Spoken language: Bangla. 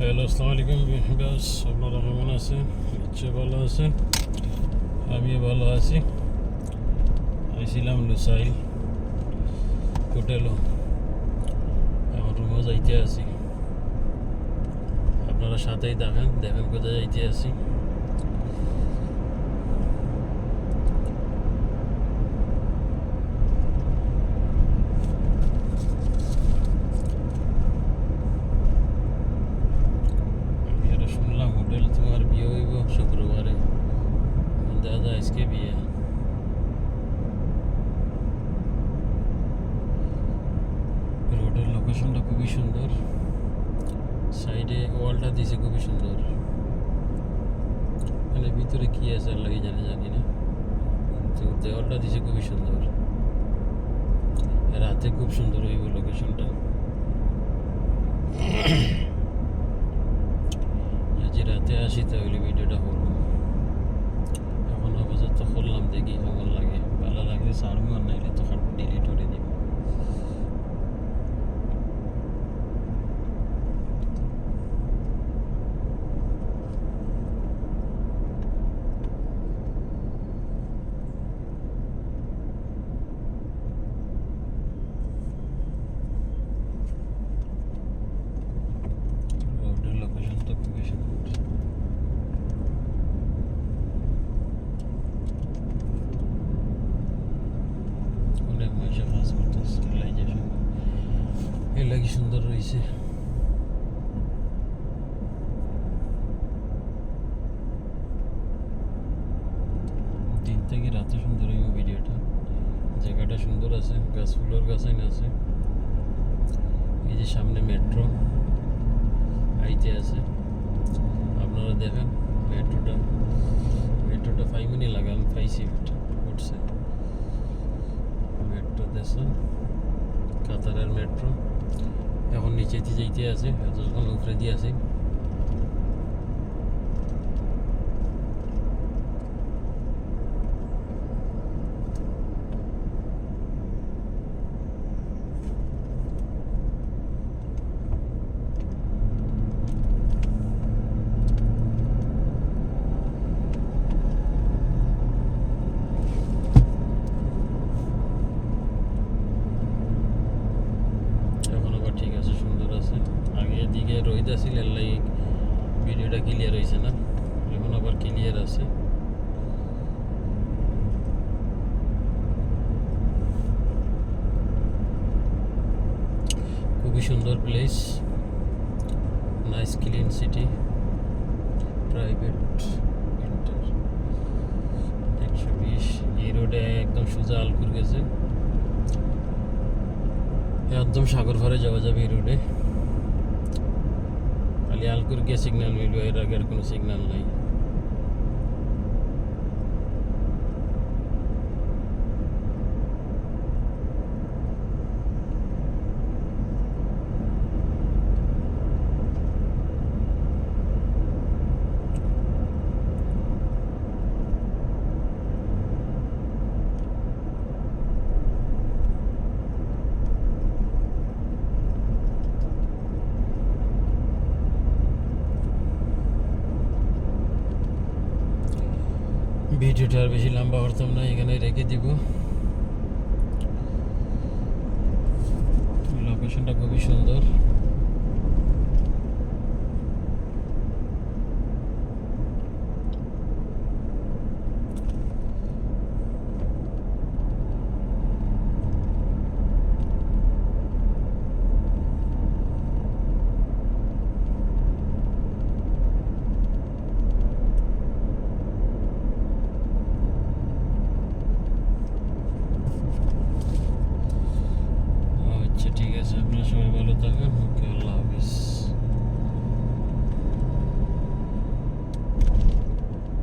হ্যালো আসসালামু আলাইকুম বিকাশ আপনারা কেমন আছেন? ইচ্ছে ভালো আছেন? আমিও ভালো আছি। আইছিলাম লুসাইল হোটেলও। এখন রুমও যাইতে আছি। আপনারা সাথেই দেখেন দেখেন কোথায় যাইতে আছি আমি এটা শুনলাম হোটেল তোমার বিয়ে হইব শুক্রবারে দাদা আজকে বিয়ে রোডের লোকেশনটা খুবই সুন্দর। সাইডে ওয়ালটা দিয়েছে খুবই সুন্দর। মানে ভিতরে কি আছে জানি না। কিন্তু দেওয়ালটা দিয়েছে খুবই সুন্দর। রাতে খুব সুন্দর হইব লোকেশনটা যদি রাতে আসি তাহলে ভিডিওটা করব এখন আপাতত করলাম দেখি কেমন লাগে ভালো লাগলে ছাড়বো আর নাইলে তো ডিলিট করে দিব রোডের লোকেশনটা খুবই সুন্দর অনেক মানুষ কাজ করতেছে লাইজেশন লাগি সুন্দর রয়েছে। দিন থেকে রাতে সুন্দর হইব ভিডিওটা। জায়গাটা সুন্দর আছে গাছ ফুলের আছে। এই যে সামনে মেট্রো আইতে আছে। আপনারা দেখেন মেট্রোটা মেট্রোটা ফাইভ মিনিট লাগান পাইছি উঠছে। মেট্রো দেখছেন, কাতারের মেট্রো এখন নিচে যাইতে আছে যতক্ষণ উপরে দিয়ে আছে এখন আবার ঠিক আছে সুন্দর আছে আগে দিকে রোহিত আছিল এর লাগি ভিডিওটা ক্লিয়ার হয়েছে না? এখন আবার ক্লিয়ার আছে। খুবই সুন্দর place nice clean city private একশো বিশ। এই রোডে একদম সোজা আলকুর গেছে। একদম সাগর পাড়ে যাওয়া যাবে এই রোডে খালি আলকুর গিয়ে সিগন্যাল মিলবে এর আগে আর কোনো সিগন্যাল নাই। ভিডিওটা আর বেশি লম্বা করতাম না এখানে রেখে দিব। লোকেশনটা খুবই সুন্দর। 整个